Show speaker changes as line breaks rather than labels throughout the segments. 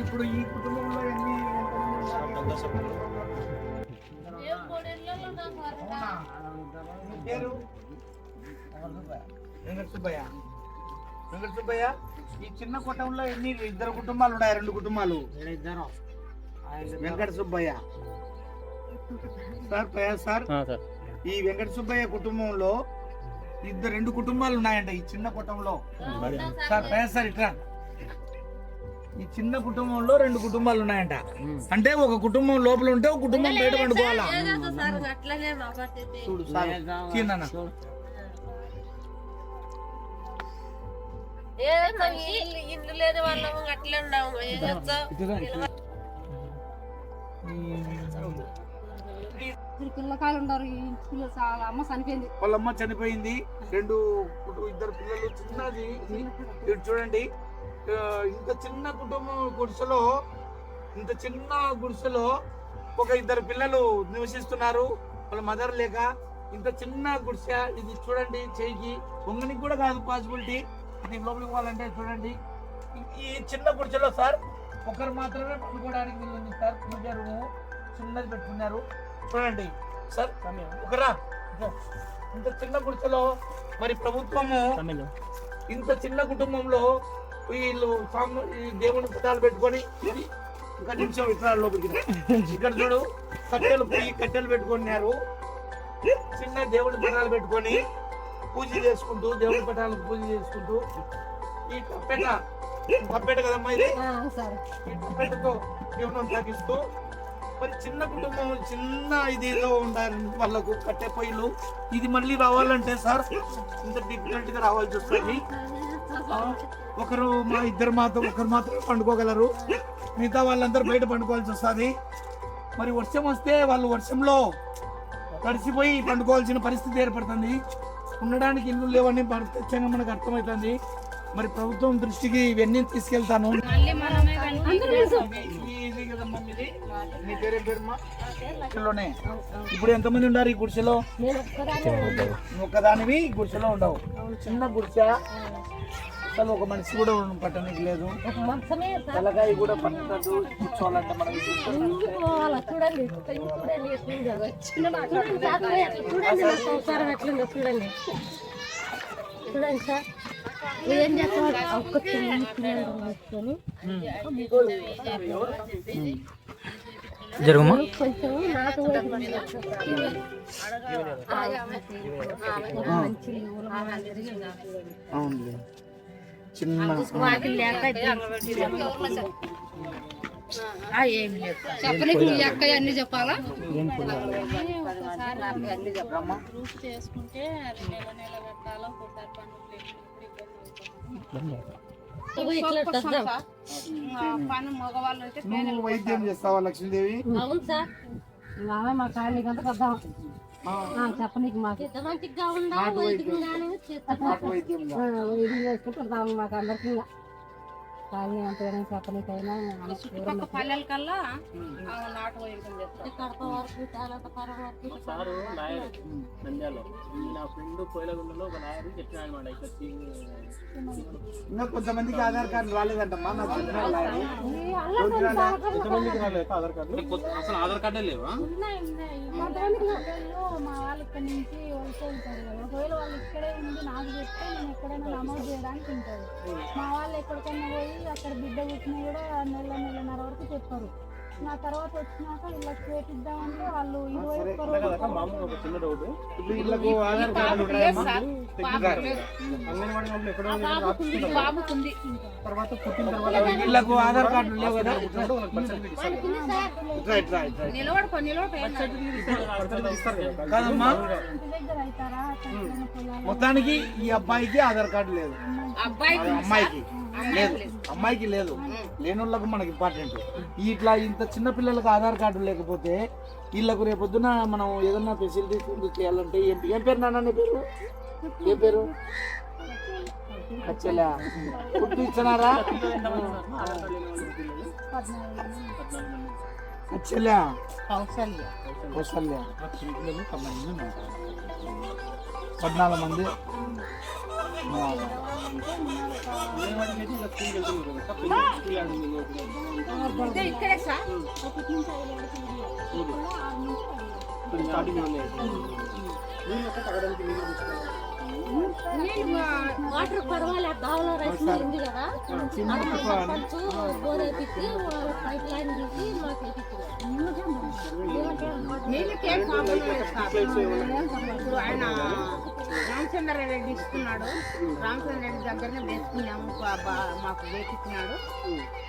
ఇప్పుడు ఈ కుటుంబంలో ఎన్ని పేరు వెంకట సుబ్బయ్య వెంకట సుబ్బయ్య ఈ చిన్న కుటుంబంలో ఎన్ని ఇద్దరు కుటుంబాలు ఉన్నాయి? రెండు కుటుంబాలు. Venkata Subbaiah sir sir. ఈ వెంకట సుబ్బయ్య కుటుంబంలో ఇద్దరు రెండు కుటుంబాలు ఉన్నాయంట ఈ చిన్న కుటుంబంలో. సార్ సార్ ఇట్రా ఈ చిన్న కుటుంబంలో రెండు కుటుంబాలు ఉన్నాయంట. అంటే ఒక కుటుంబం లోపల ఉంటే ఒక కుటుంబం బయట పండుకోవాలా? చూడు సార్.
ఏ ఇల్లు లేని వాళ్ళము అట్లే ఉండము
పిల్లకాయలు ఉన్నారు ఈ చాలా అమ్మ చనిపోయింది.
వాళ్ళమ్మ చనిపోయింది. రెండు ఇద్దరు పిల్లలు చిన్నది. ఇది. ఇటు చూడండి. ఇంత చిన్న కుటుంబం గుడిసెలో ఇంత చిన్న గుడిసెలో ఒక ఇద్దరు పిల్లలు నివసిస్తున్నారు. వాళ్ళ మదర్ లేక ఇంత చిన్న గుడిసె ఇది చూడండి చేయికి. పొంగనికి కూడా కాదు పాసిబిలిటీ ఇది లోపలికి పోవాలంటే చూడండి. ఈ- చిన్న గుడిసెలో సార్ ఒకరు మాత్రమే పండుకోవడానికి వీలుంది సార్. పూజ రూము చిన్నది పెట్టుకున్నారు. చూడండి. సార్ ఒకరా. ఇంత చిన్న గుడిసెలో మరి ప్రభుత్వము ఇంత చిన్న కుటుంబంలో వీళ్ళు దేవుని పుటాలు పెట్టుకొని ఇది ఒక నిమిషం విత్తనాలు లోపలికి. ఇక్కడ చూడు కట్టెలు పోయి కట్టెలు పెట్టుకున్నారు. చిన్న దేవుని పటాలు పెట్టుకొని పూజ చేసుకుంటూ దేవుని పటాలకు పూజ చేసుకుంటూ ఈ కప్పెట కప్పెట కదమ్మా ఇది?
సరే.
ఈ కప్పెటతో దేవుని తాకిస్తూ మరి చిన్న కుటుంబం చిన్న ఇదిలో ఉండాలి వాళ్ళకు కట్టె పొయ్యిలు. ఇది మళ్ళీ రావాలంటే సార్ ఇంత డిఫికల్ట్గా రావాల్సి వస్తుంది. ఒకరు మా ఇద్దరు మాత్రం ఒకరు మాత్రం పండుకోగలరు. మిగతా వాళ్ళందరూ బయట పండుకోవాల్సి వస్తుంది. మరి వర్షం వస్తే వాళ్ళు వర్షంలో తడిసిపోయి పండుకోవాల్సిన పరిస్థితి ఏర్పడుతుంది. ఉండడానికి ఇల్లు లేవని ప్రత్యక్షంగా మనకు అర్థమవుతుంది. మరి ప్రభుత్వం దృష్టికి ఇవన్నీ తీసుకెళ్తాను. నీ పేరేం పేరుమా గుడిసెలోనే. ఇప్పుడు ఎంతమంది ఉన్నారు ఈ గుడిసెలో?
నేను ఒక్కదాన్ని
నువ్వు ఒక్కదానివి ఈ గుడిసెలో ఉండవు. చిన్న గుడిసె. అసలు ఒక మనిషి కూడా పట్టడానికి లేదు.
ఒక మంచమే
తలకాయ కూడా పట్టదు. కూర్చోవాలంటే మనం
చూడండి. చూడండి. ఏం చేస్తాం ఒక్క చిన్న తీసుకొని
జరుగుమా?
కొంచెం
చిన్న
వాకిలు లేక ఏం లేదు. చెప్పనీకి మీ అక్క అన్ని చెప్పాలా
గ్రూప్ చేసుకుంటే అది నెల నెల కట్టాలో ఒక్కోసారి పనులు
వైద్యం చేస్తావా లక్ష్మీదేవి?
అవును సార్. మా చెప్పనీకి మాకు. మంచిగా వైద్యం. చేసుకుంటే వద్దాం మాకు అందరికీ కాలనీ అంతా చెప్పనీకైనా
చుట్టుపక్కల పల్లెల కల్లా ఆ నాటు
కడప వరకు చాలా పరం వరకు
సారు లాయర్ నంద్యాలలో. నా ఫ్రెండ్ కోయిలగుండలో ఒక లాయర్ చెప్పిన అనమాట ఇక్కడ
ఇంకా కొంతమందికి ఆధార్ కార్డు రాలేదంటమ్మా
రాలేదు ఆధార్ కార్డు అసలు ఆధార్ కార్డే లేవా?
ఉన్నాయి ఉన్నాయి. మా వాళ్ళు ఇక్కడ నుంచి వలస వెళ్తారు కదా. ఒకవేళ వాళ్ళు ఇక్కడే ఉండి నాకు చెప్తే నేను ఎక్కడైనా నమోదు చేయడానికి ఉంటుంది మా వాళ్ళు ఎక్కడికైనా పోయి అక్కడ బిడ్డ పుట్టినా కూడా నెల నెలన్నర వరకు చెప్పారు. నా తర్వాత వచ్చినాక వాళ్ళు ఇరవై ఒక్క
ఆధార్ కార్డు ఉన్నాయమ్మా
అంగన్వాడీ వాళ్ళు ఎక్కడో
బాబుకుంది
తర్వాత పుట్టిన తర్వాత వీళ్ళకు ఆధార్ కార్డు లేవు కదా? మొత్తానికి ఈ అబ్బాయికి ఆధార్ కార్డు లేదు. అమ్మాయికి లేదు. అమ్మాయికి లేదు. లేని వాళ్ళకు మనకి ఇంపార్టెంట్ ఇట్లా ఇంత చిన్నపిల్లలకు ఆధార్ కార్డు లేకపోతే వీళ్ళకు రేపొద్దున మనం ఏదన్నా ఫెసిలిటీస్ చేయాలంటే ఏం ఏం పేరు నాన్న నీ పేరు? ఏ పేరు? అచ్చలా. ఫుడ్ ఇచ్చినారా అచ్చలా.
కౌశల్య
కౌశల్య పద్నాలుగు మంది.
ఇక్కడే సార్
స్టార్టింగ్
వాటర్ పర్వాలేదు దావలో రైస్ మిల్ ఉంది కదా కొంచెం బోర్ వేపించి పైప్ లైన్ తీసి మాకు
నీళ్ళకేం ప్రాబ్లం ఆయన రామచంద్ర రెడ్డి ఇస్తున్నాడు రామచంద్ర రెడ్డి దగ్గరనే వేసుకున్నాము. మాకు వేపించినాడు.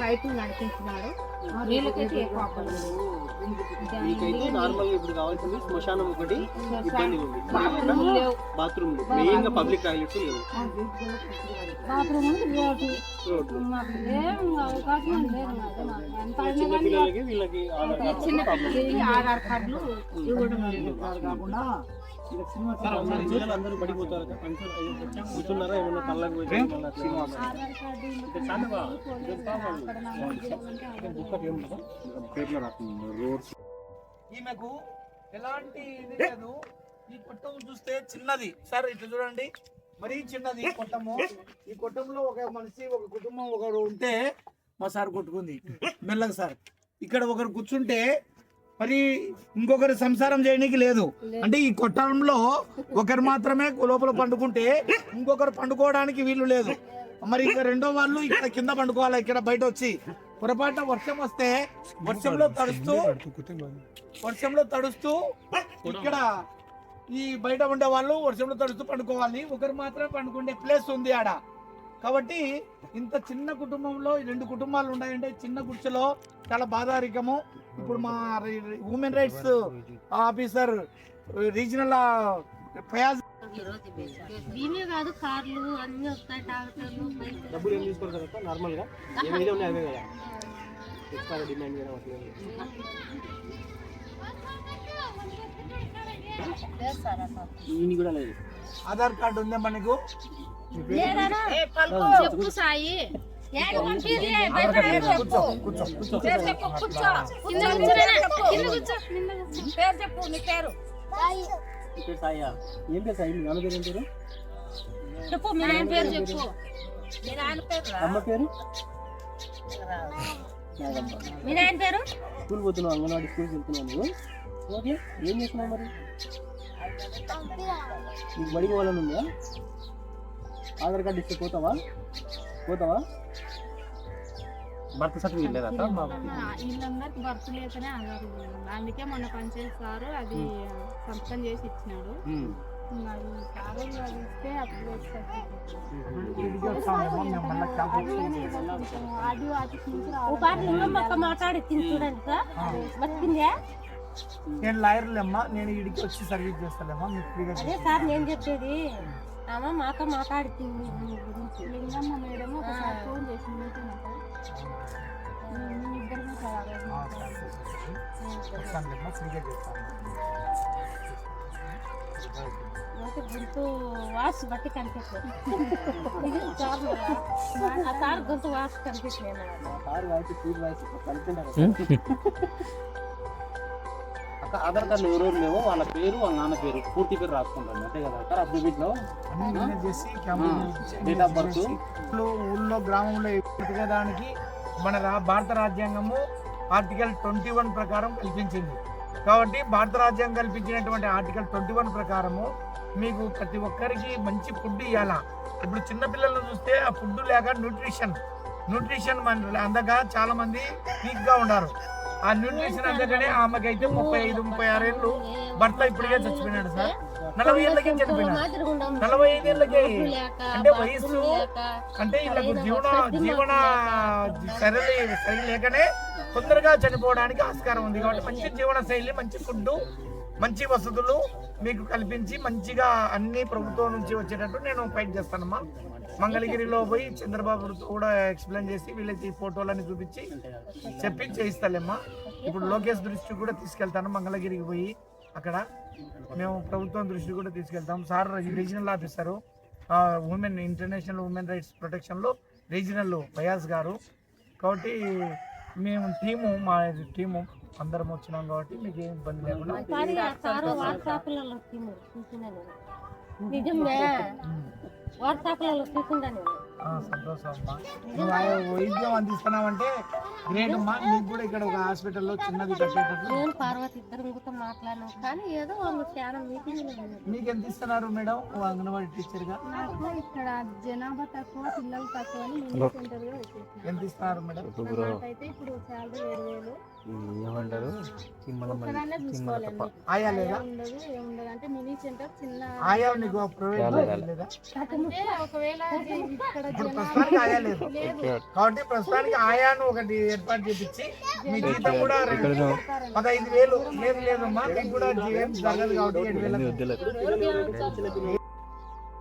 పైపు నడిపించినాడు. నీళ్ళకైతే
మీకైతే నార్మల్ ఇప్పుడు కావాల్సింది శ్మశానం ఒకటి ఇబ్బంది ఉంది.
బాత్రూమ్
మెయిన్గా పబ్లిక్ టాయిలెట్స్ లేవు. చిన్న పిల్లలకి వీళ్ళకి ఆధార్
కార్డులు ఇవ్వడం
పిల్లలు అందరూ పడిపోతారు ఫంక్షన్ అయ్యి కూర్చున్నారా ఏమన్నా కళ్ళకి పోయి
ఈమెకు ఎలాంటి ఇది లేదు. ఈ కొట్టం చూస్తే చిన్నది. సార్ ఇట్లా చూడండి. మరీ చిన్నది ఈ కొట్టము. ఈ కొట్టంలో ఒక మనిషి ఒక కుటుంబం ఒకరు ఉంటే మా సార్ కొట్టుకుంది. మెల్లగా సార్. ఇక్కడ ఒకరు కూర్చుంటే మరి ఇంకొకరు సంసారం చేయడానికి లేదు. అంటే ఈ కొట్టంలో ఒకరు మాత్రమే లోపల పండుకుంటే ఇంకొకరు పండుకోవడానికి వీలు లేదు. మరి ఇక రెండో వాళ్ళు ఇక్కడ కింద పండుకోవాలి ఇక్కడ బయట వచ్చి. పొరపాటున వర్షం వస్తే వర్షంలో తడుస్తూ వర్షంలో తడుస్తూ ఇక్కడ ఈ బయట ఉండే వాళ్ళు వర్షంలో తడుస్తూ పండుకోవాలి. ఒకరు మాత్రమే పండుకునే ప్లేస్ ఉంది ఆడ. కాబట్టి ఇంత చిన్న కుటుంబంలో రెండు కుటుంబాలు ఉన్నాయంటే చిన్న గుడిసెలో చాలా బాధారికము. ఇప్పుడు మా women rights officer regional Fayaz
దీనే కాదు కార్లు అన్ని వస్తాయి ట్రాక్టర్లు బైక్లు.
డబ్బులు ఏం తీసుకోరు కదా నార్మల్గా ఏమైతే ఉన్నాయి అవే కదా? ఎక్స్ట్రా డిమాండ్ చేయడం అట్లా ఏం లేదు. ఈయన కూడా లేదు.
ఆధార్ కార్డు ఉందా మనకు.
చెప్పు సాయి.
ఏం పేరు మీ నాన్న పేరు ఏం పేరు?
చెప్పు మీ ఆయన పేరు చెప్పు.
మీ నాన్న పేరు రా.
అమ్మ పేరు?
మీ ఆయన పేరు?
స్కూల్ పోతున్నావు అంగన్వాడీ స్కూల్కి వెళ్తున్నావు ఓకే ఏం చేస్తున్నావు మరి? నీకు బడికి పోవాలని ఉందా? ఆధార్ కార్డు ఇస్తే పోతావా? పోతావా? బర్త్ సర్టిఫికేట్ లేదా
వీళ్ళందరికి బర్త్ లేకనే ఆధార్ లేదు. అందుకే మొన్న పంచాయతీ సారు అది సంతకం చేసి ఇచ్చినాడు. సారు.
చూడండి
నేను లాయర్లేమ్మా నేను ఇడికి వచ్చి సర్వీస్ చేస్తాలేమ్మా మీకు ఫ్రీగా
సార్ నేను చెప్పేది. ఆమె మాతో మాట్లాడుతుంది మీ గురించి
లింగమ్మ మేడం ఒకసారి ఫోన్ చేసి మీటింగ్ అంటే
గొంతు వాసు బట్టి కనిపిస్తుంది. ఇది సార్. ఆ సార్ గొంతు వాసు కనిపిస్తుంది
ఆధార్ కార్డులో ఎవరెవరు లేవో వాళ్ళ పేరు వాళ్ళ నాన్న పేరు పూర్తి పేరు రాసుకుంటాను. అంతే కదా సార్? అఫిడవిట్లో డేట్ ఆఫ్ బర్త్
ఊళ్ళో గ్రామంలో ఎదుగుదడానికి మన భారత రాజ్యాంగము ఆర్టికల్ ట్వంటీ వన్ ప్రకారం కల్పించింది. కాబట్టి భారత రాజ్యాంగం కల్పించినటువంటి ఆర్టికల్ ట్వంటీ వన్ ప్రకారము మీకు ప్రతి ఒక్కరికి మంచి ఫుడ్ ఇవ్వాలా ఇప్పుడు చిన్న పిల్లలను చూస్తే ఆ ఫుడ్ లేక న్యూట్రిషన్. న్యూట్రిషన్ మన అందక చాలా మంది వీక్గా ఉన్నారు ఆ న్యూట్రిషన్ అందకనే ఆమెకైతే ముప్పై ఐదు ముప్పై ఆరు ఏళ్ళు భర్త ఇప్పటికే చచ్చిపోయినాడు సార్. నలభై ఏళ్ళకే చనిపోయినాడు. నలభై ఐదు ఏళ్ళకే. అంటే వయసు అంటే వీళ్ళకు జీవన జీవన సరళి శైలి లేకనే తొందరగా చనిపోవడానికి ఆస్కారం ఉంది. కాబట్టి మంచి జీవన శైలి మంచి ఫుడ్ మంచి వసతులు మీకు కల్పించి మంచిగా అన్ని ప్రభుత్వం నుంచి వచ్చేటట్టు నేను ఫైట్ చేస్తానమ్మా. మంగళగిరిలో పోయి చంద్రబాబు కూడా ఎక్స్ప్లెయిన్ చేసి వీళ్ళకి ఫోటోలని చూపించి చెప్పి చేయిస్తాలేమ్మా. ఇప్పుడు లోకేష్ దృష్టి కూడా తీసుకెళ్తాను మంగళగిరికి పోయి అక్కడ. మేము ప్రభుత్వం దృష్టి కూడా తీసుకెళ్తాం. Sir regional officer women international women rights ప్రొటెక్షన్లో regional Fayaz గారు. కాబట్టి మేము టీము మా టీము అందరం వచ్చినాం కాబట్టి మీకు ఏం ఇబ్బంది లేకుండా
నిజమే వాట్సాప్లలో
సంతోషం అమ్మా. నువ్వు ఆ వైద్యం అందిస్తున్నావంటే గ్రేట్ అమ్మా. నీకు కూడా ఇక్కడ ఒక హాస్పిటల్లో చిన్నది కట్టేటట్లు.
నేను పార్వతి ఇద్దరు మాట్లాడినాం. కానీ ఏదో వాళ్ళు చాలా మీటింగ్
మీకు ఎంత ఇస్తున్నారు మేడం? ఓ అంగన్వాడీ టీచర్గా?
నాకు ఇక్కడ జనాభా తక్కువ పిల్లలు తక్కువ అని
ఎంత ఇస్తున్నారు మేడం?
నాకైతే ఇప్పుడు శాలరీ ఏడు వేలు.
ఏమంటారు?
ఒక్కదాన్నే చూసుకోవాలండి.
ఆయా లేదా
ఉండదు ఏముండదు. అంటే మినీ సెంటర్ చిన్న
ఆయా నీకు ప్రైవేట్ లేదా? ఇప్పుడు
జనాభా
ప్రస్తుతానికి ఆయా లేదు.
లేదు
కాబట్టి ప్రస్తుతానికి ఆయాను ఒకటి ఏర్పాటు చేపించి మీ జీతం కూడా పదహైదు వేలు లేదు లేదమ్మా మీకు కూడా ఏం జరగదు కాబట్టి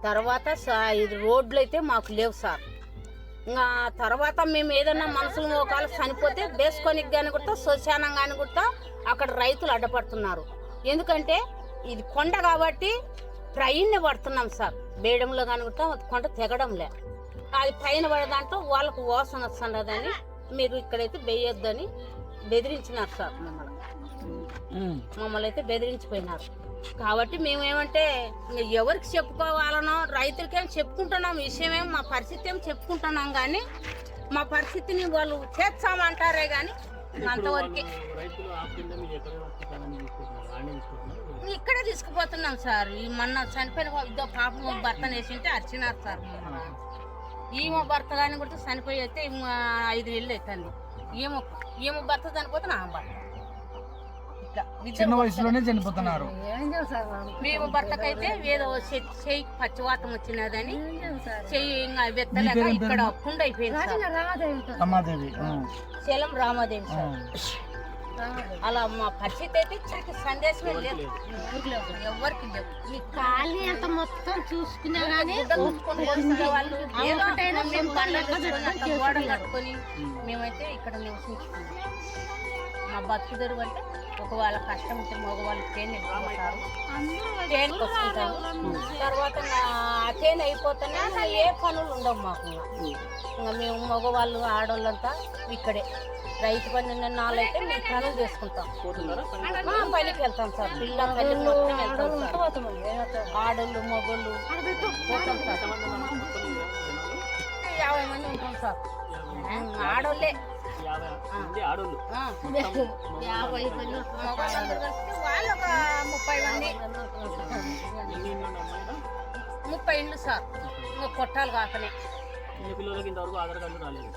తర్వాత రోడ్లు అయితే మాకు లేవు సార్. ఇంకా తర్వాత మేము ఏదన్నా మనుషులు ఒకవేళ చనిపోతే బేసుకొని కానీ కూడా శ్మశానం కానీ కూడా అక్కడ రైతులు అడ్డపడుతున్నారు. ఎందుకంటే ఇది కొండ కాబట్టి ట్రైన్ని పడుతున్నాం సార్. బేయడంలో కానీ కూడా కొండ తెగడంలే. అది పైన పడదంటూ వాళ్ళకు వాసన వస్తున్నదని మీరు ఇక్కడైతే వేయొద్దని బెదిరించినారు సార్ మమ్మల్ని. మమ్మల్ని అయితే బెదిరించిపోయినారు. కాబట్టి మేము ఏమంటే ఇంక ఎవరికి చెప్పుకోవాలనో రైతులకేం చెప్పుకుంటున్నాం విషయం ఏం మా పరిస్థితి ఏం చెప్పుకుంటున్నాం కానీ మా పరిస్థితిని వాళ్ళు చేర్చామంటారే కానీ అంతవరకే. తీసుకుపోతున్నాం సార్. ఈ మొన్న చనిపోయిన ఇదో పాపం భర్త వేసింటే అరిచినారు సార్ మమ్మల్ని ఈమె భర్త కానీ కూడా చనిపోయి అయితే ఐదు వేలు అవుతుంది. ఈమె ఈమె భర్త చనిపోతే నా భర్త.
చిన్న వయసులోనే చనిపోతున్నారు.
మేము భర్తకైతే ఏదో చె- చెయ్యికి పచ్చివాతం వచ్చినదని చెయ్యి ఇంకా వెత్తలేక ఇక్కడ? పుండు అయిపోయింది
రమాదేవి
శలం రామాదేవి. సార్. అలా మా పరిస్థితి అయితే ఇచ్చరికి సందేశమే లేదు. ఎవరికి లేవు.
ఈ ఖాళీ అంత మొత్తం చూసుకున్నా
పోతున్న వాళ్ళు కట్టుకొని మేమైతే ఇక్కడ నివసించుకున్నాం మా బతుకుదరు అంటే ఒకవేళ కష్టం ఉంటే మగవాళ్ళు ట్రైన్ వెళ్ళిపోతారు ట్రైన్ వస్తుంటారు తర్వాత నా ట్రైన్ అయిపోతేనే ఏ పనులు ఉండవు మాకు. ఇంకా. ఇంకా మేము మగవాళ్ళు ఆడవాళ్ళంతా ఇక్కడే. రైతు పని ఉన్న నాళ్ళు అయితే మేము పనులు చేసుకుంటాం. పనికి వెళ్తాం సార్. పిల్ల పని మొత్తం వెళ్తాం సార్. ఆడోళ్ళు మగోళ్ళు పోతాం సార్. యాభై మంది ఉంటాం సార్. ఆడోళ్ళే. వాళ్ళు ఒక ముప్పై మంది? ముప్పై ఇండ్లు సార్. ఇంకా కొట్టాలి కాకనే.
ఇంతవరకు ఆధార్ కార్డు రాలేదు.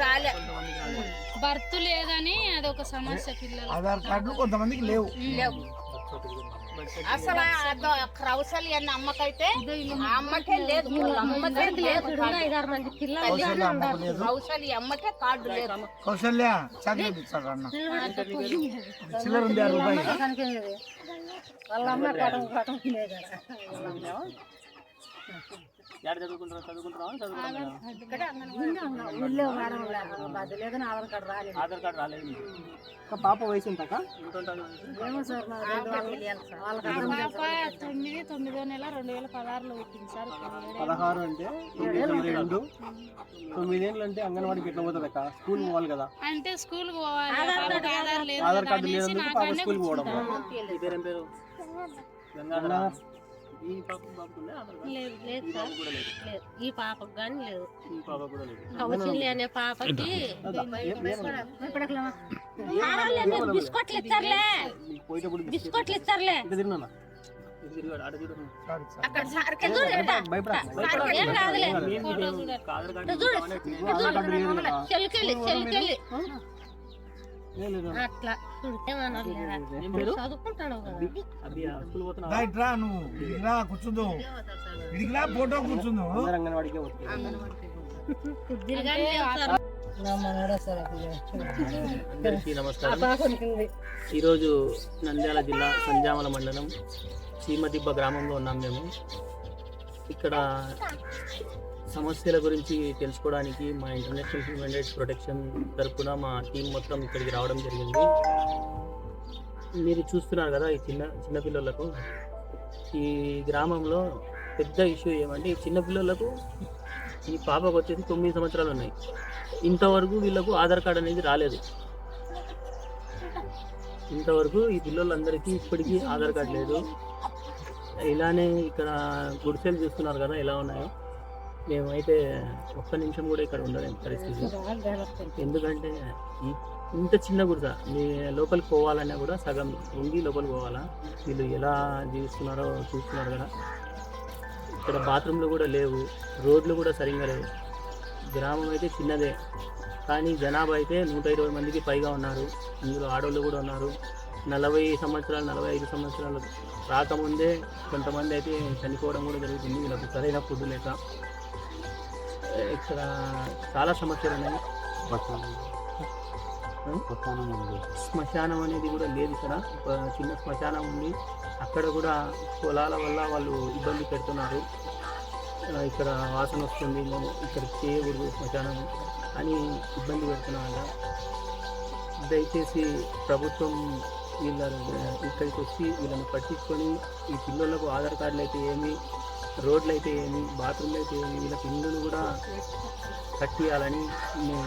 రాలే.
బర్త్ లేదని అది ఒక సమస్య పిల్లలు
ఆధార్ కార్డులు కొంతమందికి లేవు.
లేవు. అసలు క్రౌసలి అన్న అమ్మకైతే అమ్మకే లేదు అమ్మకే లేదు.
ఐదారు మంది పిల్లలు
క్రౌసలి అమ్మకే కార్డు లేదు.
కౌశల్య చదివించాడు అన్న. చిల్లర ఉంది ఆ రూపాయి.
వాళ్ళ అమ్మ కటం కటం లేదు
చదువుకుంటారా
లేదని ఆధార్ కార్డు రాలేదు.
ఆధార్ కార్డు రాలేదు.
పాప వయసు ఎంత
తొమ్మిది తొమ్మిదో నెల రెండు వేల పదహారులో పుట్టింది సార్.
పదహారు అంటే తొమ్మిది రెండు. తొమ్మిదేళ్ళు అంటే అంగన్వాడికి ఎట్లా పోతుంది అక్క స్కూల్ పోవాలి కదా.
అంటే స్కూల్ పోవాలి. ఆధార్ లేదు
కార్డు
నా
పాప స్కూల్ పోవడం
పేరేం ఈ బాబుకు
లేదు లేదు సార్.
లేదు.
పాపకు కానీ లేదు.
ఈ పాప కూడా లేదు.
కౌశల్య అనే పాపకి బిస్కెట్లు ఇస్తారులే. బిస్కెట్లు ఇస్తారులే.
చూడు
అట్లా చదువుకుంటాడు
రా నువ్వు. రా కూర్చుందు. ఇడికి రా ఫోటో కూర్చుందు.
అందరికీ నమస్కారం. ఈరోజు నంద్యాల జిల్లా సంజామల మండలం చీమదిబ్బ గ్రామంలో ఉన్నాం మేము. ఇక్కడ సమస్యల గురించి తెలుసుకోవడానికి మా ఇంటర్నేషనల్ హ్యూమన్ రైట్స్ ప్రొటెక్షన్ తరఫున మా టీం మొత్తం ఇక్కడికి రావడం జరిగింది. మీరు చూస్తున్నారు కదా ఈ చిన్న చిన్నపిల్లలకు ఈ గ్రామంలో పెద్ద ఇష్యూ ఏమంటే ఈ చిన్నపిల్లలకు ఈ పాపకు వచ్చేసి తొమ్మిది సంవత్సరాలు ఉన్నాయి. ఇంతవరకు వీళ్ళకు ఆధార్ కార్డు అనేది రాలేదు. ఇంతవరకు ఈ పిల్లలందరికీ ఇప్పటికీ ఆధార్ కార్డు లేదు. ఇలానే ఇక్కడ గుడిసెలు చూస్తున్నారు కదా ఎలా ఉన్నాయో. మేమైతే ఒక్క నిమిషం కూడా ఇక్కడ ఉండలేం పరిస్థితి. ఎందుకంటే ఇంత చిన్న గుడిస మీ లోపలికి పోవాలన్నా కూడా సగం ఉండి లోపలికి పోవాలా? వీళ్ళు ఎలా జీవిస్తున్నారో చూస్తున్నారు కదా. ఇక్కడ బాత్రూమ్లు కూడా లేవు రోడ్లు కూడా సరిగ్గా లేవు. గ్రామం అయితే చిన్నదే కానీ జనాభా అయితే నూట ఇరవై మందికి పైగా ఉన్నారు. ఇందులో ఆడవాళ్ళు కూడా ఉన్నారు. నలభై సంవత్సరాలు నలభై ఐదు సంవత్సరాలు రాకముందే కొంతమంది అయితే చనిపోవడం కూడా జరుగుతుంది. వీళ్ళకి సరైన ఫుడ్ లేక. ఇక్కడ చాలా సమస్యలు ఉన్నాయి. శ్మశానం అనేది కూడా లేదు ఇక్కడ. చిన్న శ్మశానం ఉంది. అక్కడ కూడా పొలాల వల్ల వాళ్ళు ఇబ్బంది పెడుతున్నారు. ఇక్కడ వాసన వస్తుంది. మేము ఇక్కడ చేయకూడదు శ్మశానం అని ఇబ్బంది పెడుతున్నారు దయచేసి ప్రభుత్వం వీళ్ళ ఇక్కడికి వచ్చి వీళ్ళని పట్టించుకొని ఈ పిల్లలకు ఆధార్ కార్డులు అయితే ఏమి రోడ్లు అయితే ఏమి బాత్రూమ్లు అయితే ఏమి వీళ్ళకి ఇల్లులు కూడా కట్టియాలని మేము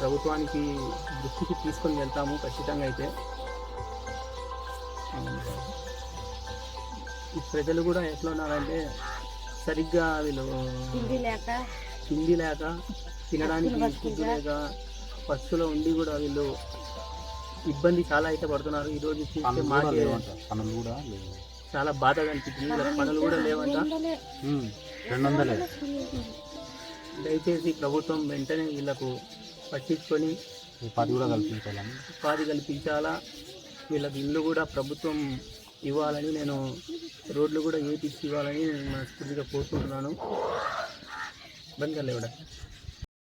ప్రభుత్వానికి దృష్టికి తీసుకొని వెళ్తాము ఖచ్చితంగా అయితే. ఈ ప్రజలు కూడా ఎట్లా ఉన్నారంటే సరిగ్గా వీళ్ళు
తిండి లేక
తిండి లేక తినడానికి ఫుడ్ లేక పస్తులో ఉండి కూడా వీళ్ళు ఇబ్బంది చాలా అయితే పడుతున్నారు. ఈ రోజు చూస్తే మాకే చాలా బాధగా అనిపించింది వీళ్ళకి పనులు కూడా లేవంట.
రెండు వందలే
దయచేసి ప్రభుత్వం వెంటనే వీళ్ళకు పట్టించుకొని
ఉపాధి కూడా కల్పించాలని
ఉపాధి కల్పించాలా? వీళ్ళకి ఇల్లు కూడా ప్రభుత్వం ఇవ్వాలని నేను రోడ్లు కూడా వేపించి ఇవ్వాలని నేను మనస్ఫూర్తిగా కోరుకుంటున్నాను. బంద్ కర్లే